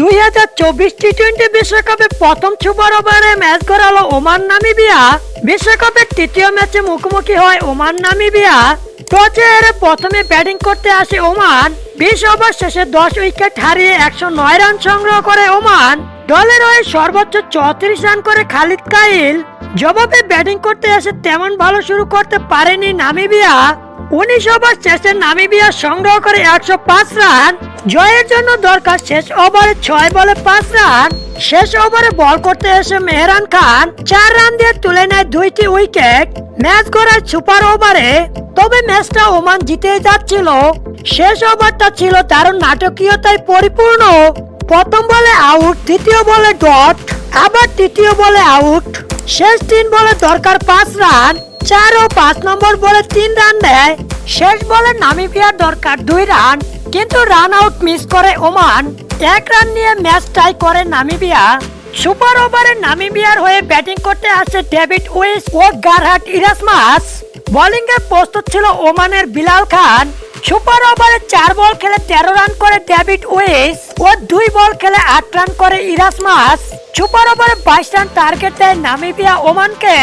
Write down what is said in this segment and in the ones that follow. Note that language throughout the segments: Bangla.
দুই হাজার চব্বিশ টি টোয়েন্টি বিশ্বকাপে প্রথম সুপার ওভারে ম্যাচ গড়ালো ওমান নামিবিয়া। বিশ্বকাপের তৃতীয় ম্যাচে মুখোমুখি হয় ওমান নামিবিয়া। টসে হেরে প্রথমে ব্যাটিং করতে আসে ওমান। বিশ ওভার শেষে দশ উইকেট হারিয়ে একশো নয় রান সংগ্রহ করে ওমান। দলের হয়ে সর্বোচ্চ চৌত্রিশ রান করে খালিদ কাইল। জবাবে ব্যাটিং করতে এসে তেমন ভালো শুরু করতে পারেনি নামিবিয়া। উনিশ ওভার শেষে নামিবিয়া সংগ্রহ করে একশো পাঁচ রান। জয়ের জন্য দরকার শেষ ওভারে ছয় বলে পাঁচ রান, শেষ ওভারে বল করতে এসে মেহরান খান চার রান দিয়ে তুলে নেয় দুইটি উইকেট। ম্যাচ গড়ায় সুপার ওভারে, তবে ম্যাচটা ওমান জিতে যাচ্ছিল। শেষ ওভারটা ছিল দারুণ নাটকীয়তায় পরিপূর্ণ। প্রথম বলে আউট, দ্বিতীয় বলে ডট, আবার তৃতীয় বলে আউট। শেষ তিন বলে দরকার পাঁচ রান, চার ও পাঁচ নম্বর বলে তিন রান দেয়। শেষ বলে নামিবিয়ার দরকার দুই রান কিন্তু রান আউট মিস করে ওমান। এক রান নিয়ে ম্যাচ টাই করে নামিবিয়া। সুপার ওভারে নামিবিয়ার হয়ে ব্যাটিং করতে আসে ডেভিড উইস ও গারহাট ইরাসমাস বোলিং এ প্রস্তুত ছিল ওমানের বিলাল খান। সুপার ওভারে চার বল খেলে তেরো রান করে ডেভিড উইস ও দুই বল খেলে আট রান করে ইরাসমাস সুপার ওভারে বাইশ রান টার্গেট দেয় নামিবিয়া ওমানকে।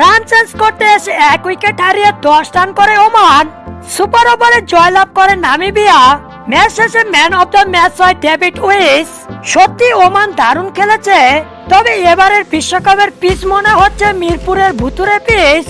রান চেঞ্জ করতে এসে এক উইকেট হারিয়ে দশ রান করে ওমান। সুপার ওভারে জয়লাভ করে নামিবিয়া। ম্যাচ শেষে ম্যান অফ দ্য ম্যাচ হয় ডেভিড উইস সত্যি ওমান দারুণ খেলেছে। তবে এবারের বিশ্বকাপের পিচ মনে হচ্ছে মিরপুরের ভুতুরে পিচ।